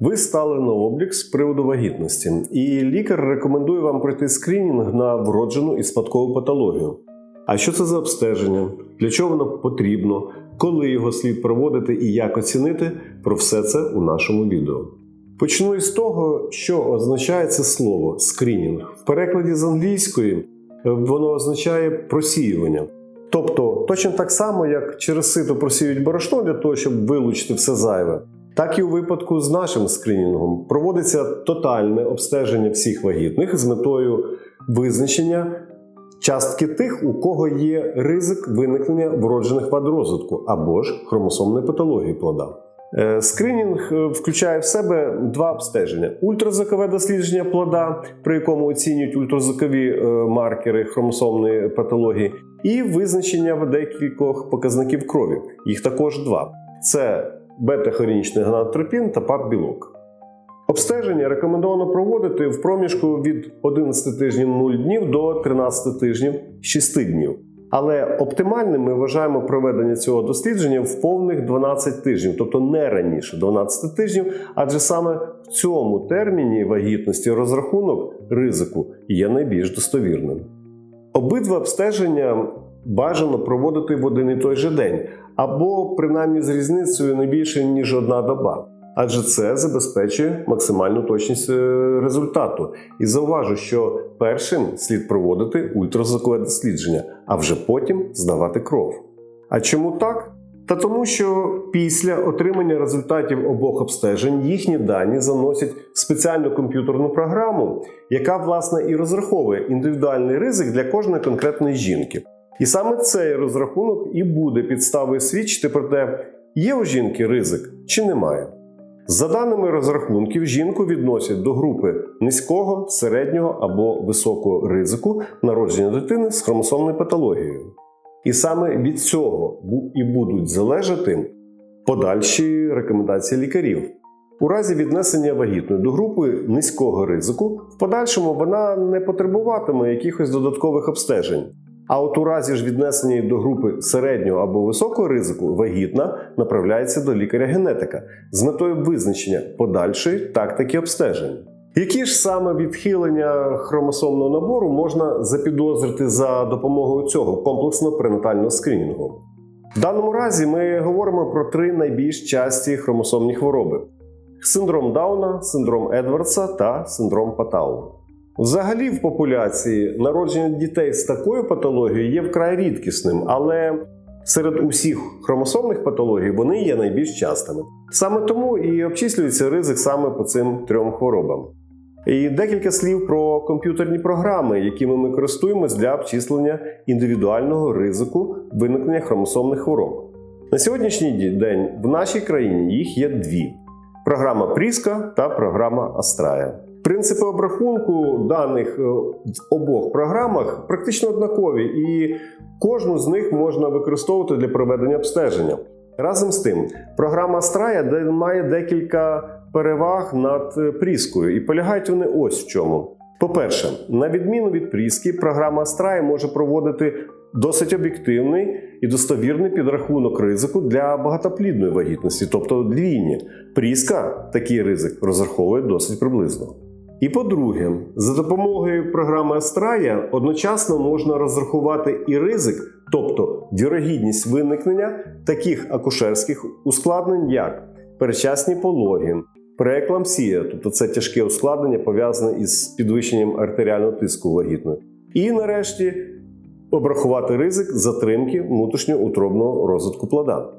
Ви стали на облік з приводу вагітності, і лікар рекомендує вам пройти скринінг на вроджену і спадкову патологію. А що це за обстеження? Для чого воно потрібно? Коли його слід проводити і як оцінити? Про все це у нашому відео. Почну із того, що означає це слово скринінг. В перекладі з англійської е, воно означає просіювання. Тобто, точно так само, як через сито просіюють борошно для того, щоб вилучити все зайве, так і у випадку з нашим скринінгом проводиться тотальне обстеження всіх вагітних з метою визначення частки тих, у кого є ризик виникнення вроджених вад розвитку або ж хромосомної патології плода. Е, Скринінг е, включає в себе два обстеження: ультразвукове дослідження плода, при якому оцінюють ультразвукові е, маркери хромосомної патології, і визначення декількох показників крові. Їх також два: це бета-хорінічний гонадотропін та ПАП-білок. Обстеження рекомендовано проводити в проміжку від 11 тижнів 0 днів до 13 тижнів 6 днів. Але оптимальним ми вважаємо проведення цього дослідження в повних 12 тижнів, тобто не раніше 12 тижнів, адже саме в цьому терміні вагітності розрахунок ризику є найбільш достовірним. Обидва обстеження бажано проводити в один і той же день, або принаймні з різницею не більше ніж одна доба. Адже це забезпечує максимальну точність е, результату. І зауважу, що першим слід проводити ультразвукове дослідження, а вже потім здавати кров. А чому так? Та тому, що після отримання результатів обох обстежень їхні дані заносять в спеціальну комп'ютерну програму, яка власне і розраховує індивідуальний ризик для кожної конкретної жінки. І саме цей розрахунок і буде підставою свідчити про те, є у жінки ризик чи немає. За даними розрахунків, жінку відносять до групи низького, середнього або високого ризику народження дитини з хромосомною патологією. І саме від цього і будуть залежати подальші рекомендації лікарів. У разі віднесення вагітної до групи низького ризику, в подальшому вона не потребуватиме якихось додаткових обстежень. А от у разі ж віднесення до групи середнього або високого ризику, вагітна направляється до лікаря-генетика з метою визначення подальшої тактики обстежень. Які ж саме відхилення хромосомного набору можна запідозрити за допомогою цього комплексного пренатального скринінгу? В даному разі ми говоримо про три найбільш часті хромосомні хвороби: синдром Дауна, синдром Едвардса та синдром Патау. Взагалі, в популяції народження дітей з такою патологією є вкрай рідкісним, але серед усіх хромосомних патологій вони є найбільш частими. Саме тому і обчислюється ризик саме по цим трьом хворобам. І декілька слів про комп'ютерні програми, якими ми користуємось для обчислення індивідуального ризику виникнення хромосомних хвороб. На сьогоднішній день в нашій країні їх є дві: програма Пріска та програма Астрая. Принципи обрахунку даних е, в обох програмах практично однакові, і кожну з них можна використовувати для проведення обстеження. Разом з тим, програма Straya має декілька переваг над е, пріскою, і полягають вони ось в чому. По-перше, на відміну від пріски, програма Straya може проводити досить об'єктивний і достовірний підрахунок ризику для багатоплідної вагітності, тобто двійні. Пріска такий ризик розраховує досить приблизно. І по-друге, за допомогою програми Астрая одночасно можна розрахувати і ризик, тобто вірогідність виникнення таких акушерських ускладнень, як передчасні пологи, преекламсія, тобто це тяжке ускладнення пов'язане із підвищенням артеріального тиску вагітної. І нарешті обрахувати ризик затримки внутрішньоутробного розвитку плода.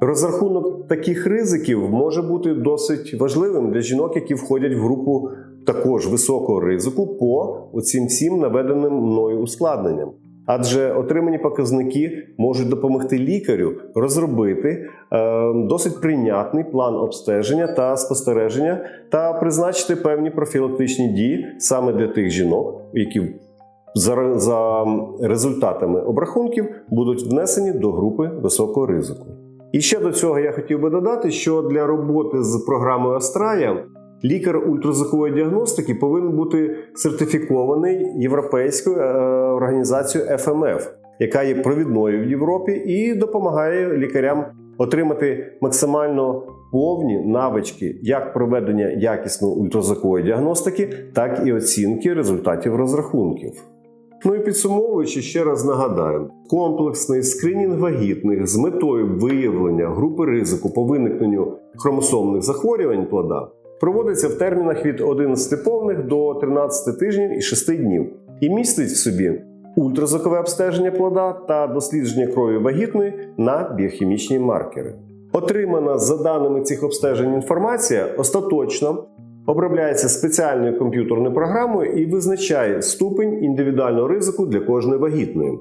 Розрахунок таких ризиків може бути досить важливим для жінок, які входять в групу також високого ризику по оцім всім наведеним мною ускладненням. Адже отримані показники можуть допомогти лікарю розробити е, досить прийнятний план обстеження та спостереження та призначити певні профілактичні дії саме для тих жінок, які за, за результатами обрахунків будуть внесені до групи високого ризику. І ще до цього я хотів би додати, що для роботи з програмою Астрая лікар ультразвукової діагностики повинен бути сертифікований європейською е, організацією FMF, яка є провідною в Європі і допомагає лікарям отримати максимально повні навички як проведення якісної ультразвукової діагностики, так і оцінки результатів розрахунків. Ну і підсумовуючи, ще раз нагадаю: комплексний скринінг вагітних з метою виявлення групи ризику по виникненню хромосомних захворювань плода проводиться в термінах від 11 повних до 13 тижнів і 6 днів і містить в собі ультразвукове обстеження плода та дослідження крові вагітної на біохімічні маркери. Отримана за даними цих обстежень інформація остаточно обробляється спеціальною комп'ютерною програмою і визначає ступень індивідуального ризику для кожної вагітної.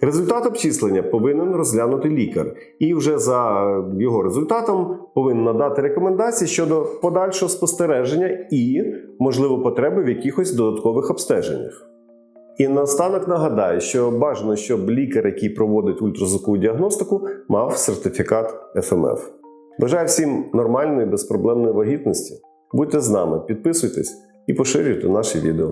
Результат обчислення повинен розглянути лікар, і вже за його результатом повинен надати рекомендації щодо подальшого спостереження і, можливо, потреби в якихось додаткових обстеженнях. І наостанок нагадаю, що бажано, щоб лікар, який проводить ультразвукову діагностику, мав сертифікат ФМФ. Бажаю всім нормальної, безпроблемної вагітності. Будьте з нами, підписуйтесь і поширюйте наші відео.